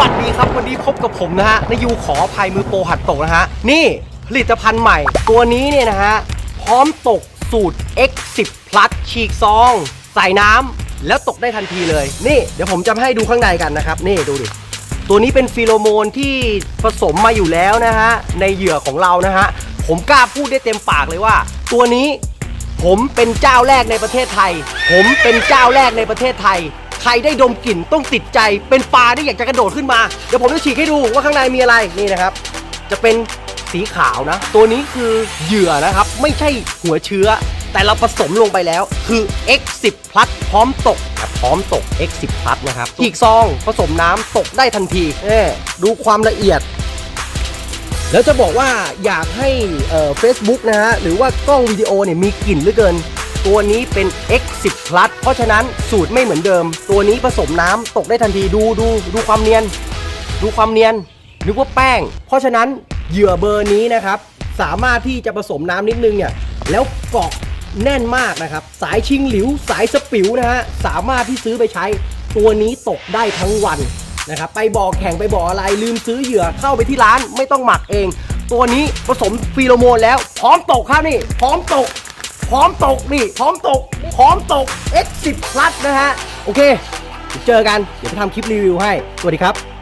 วัสดีครับวันนี้พบกับผมนะฮะนายยูขออภัยมือโปรหัดตกนะฮะ นี่ผลิตภัณฑ์ใหม่ ตัวนี้เนี่ยนะฮะ พร้อมตกสูตร X10 Plus ฉีกซอง ใส่น้ำแล้วตกได้ทันทีเลย นี่เดี๋ยวผมจะให้ดูข้างในกันนะครับ นี่ดูดิตัวนี้เป็นฟีโรโมนที่ผสมมาอยู่แล้วนะฮะ ในเหยื่อของเรานะฮะ ผมกล้าพูดได้เต็มปากเลยว่า ตัวนี้ผมเป็นเจ้าแรกในประเทศไทย ผมเป็นเจ้าแรกในประเทศไทย รได้ดมกลิ่นต้องติดใจเป็นปลาที่อยากจะกระโดดขึ้นมา เดี๋ยวผมจะฉีกให้ดูว่าข้างในมีอะไรนี่นะครับ จะเป็นสีขาวนะ ตัวนี้คือเหยื่อนะครับ ไม่ใช่หัวเชื้อ แต่เราผสมลงไปแล้วคือ X10 plus พร้อมตกครับพร้อมตก X10 plus นะครับอีกซองผสมน้ำตกได้ทันทีเอ้ดูความละเอียดแล้วจะบอกว่าอยากให้เฟซบุ๊กนะฮะหรือว่ากล้องวิดีโอเนี่ยมีกลิ่นเหลือเกิน ตัวนี้เป็น X10 Plus เพราะฉะนั้นสูตรไม่เหมือนเดิม ตัวนี้ผสมน้ำตกได้ทันทีดูดูดูความเนียน ดูความเนียนนึกว่าแป้ง เพราะฉะนั้นเหยื่อเบอร์นี้นะครับ สามารถที่จะผสมน้ำนิดนึงเนี่ยแล้วเกาะแน่นมากนะครับ สายชิงหลิว สายสปิวนะฮะสามารถที่ซื้อไปใช้ ตัวนี้ตกได้ทั้งวันนะครับไปบ่อแข่งไปบ่ออะไรลืมซื้อเหยื่อเข้าไปที่ร้านไม่ต้องหมักเอง ตัวนี้ผสมฟีโรโมนแล้วพร้อมตกครับนี่ พร้อมตก พร้อมตกนี่ พร้อมตก พร้อมตก X10 Plus นะฮะ โอเคเดี๋ยวเจอกัน เดี๋ยวไปทำคลิปรีวิวให้ สวัสดีครับ